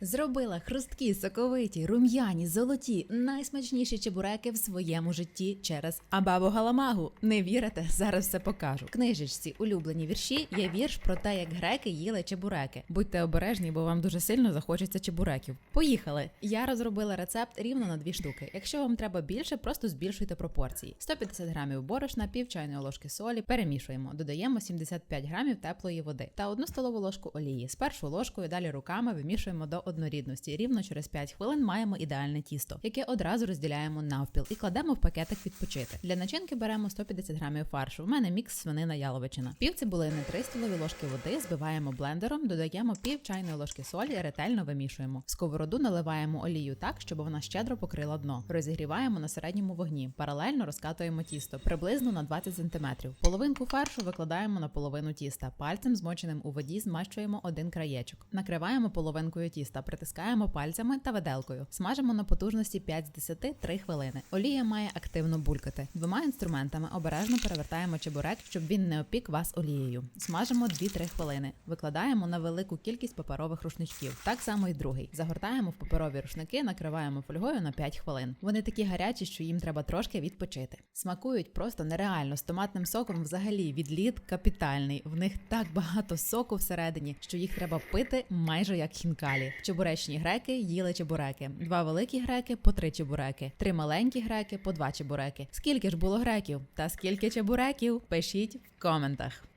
Зробила хрусткі, соковиті, рум'яні, золоті, найсмачніші чебуреки в своєму житті через Абабу Галамагу. Не вірите? Зараз все покажу. В книжечці улюблені вірші є вірш про те, як греки їли чебуреки. Будьте обережні, бо вам дуже сильно захочеться чебуреків. Поїхали! Я розробила рецепт рівно на дві штуки. Якщо вам треба більше, просто збільшуйте пропорції. 150 грамів борошна, пів чайної ложки солі. Перемішуємо. Додаємо 75 грамів теплої води та одну столову ложку олії. Спершу ложкою, далі руками вимішуємо до однорідності. Рівно через 5 хвилин маємо ідеальне тісто, яке одразу розділяємо навпіл і кладемо в пакетик відпочити. Для начинки беремо 150 грамів фаршу. У мене мікс свинина яловичина. Пів цибулини, 3 столові ложки води, збиваємо блендером, додаємо пів чайної ложки солі, ретельно вимішуємо. В сковороду наливаємо олію так, щоб вона щедро покрила дно. Розігріваємо на середньому вогні. Паралельно розкатуємо тісто приблизно на 20 см. Половинку фаршу викладаємо на половину тіста. Пальцем змоченим у воді змащуємо один краєчок. Накриваємо половинкою тіста, притискаємо пальцями та виделкою. Смажимо на потужності 5 з 10 3 хвилини. Олія має активно булькати. Двома інструментами обережно перевертаємо чебурек, щоб він не опік вас олією. Смажимо 2-3 хвилини. Викладаємо на велику кількість паперових рушничків. Так само і другий. Загортаємо в паперові рушники, накриваємо фольгою на 5 хвилин. Вони такі гарячі, що їм треба трошки відпочити. Смакують просто нереально з томатним соком. Взагалі відліт капітальний. В них так багато соку всередині, що їх треба пити майже як хінкалі. Чебуречні греки їли чебуреки. Два великі греки по три чебуреки, три маленькі греки по два чебуреки. Скільки ж було греків? Та скільки чебуреків? Пишіть в коментах.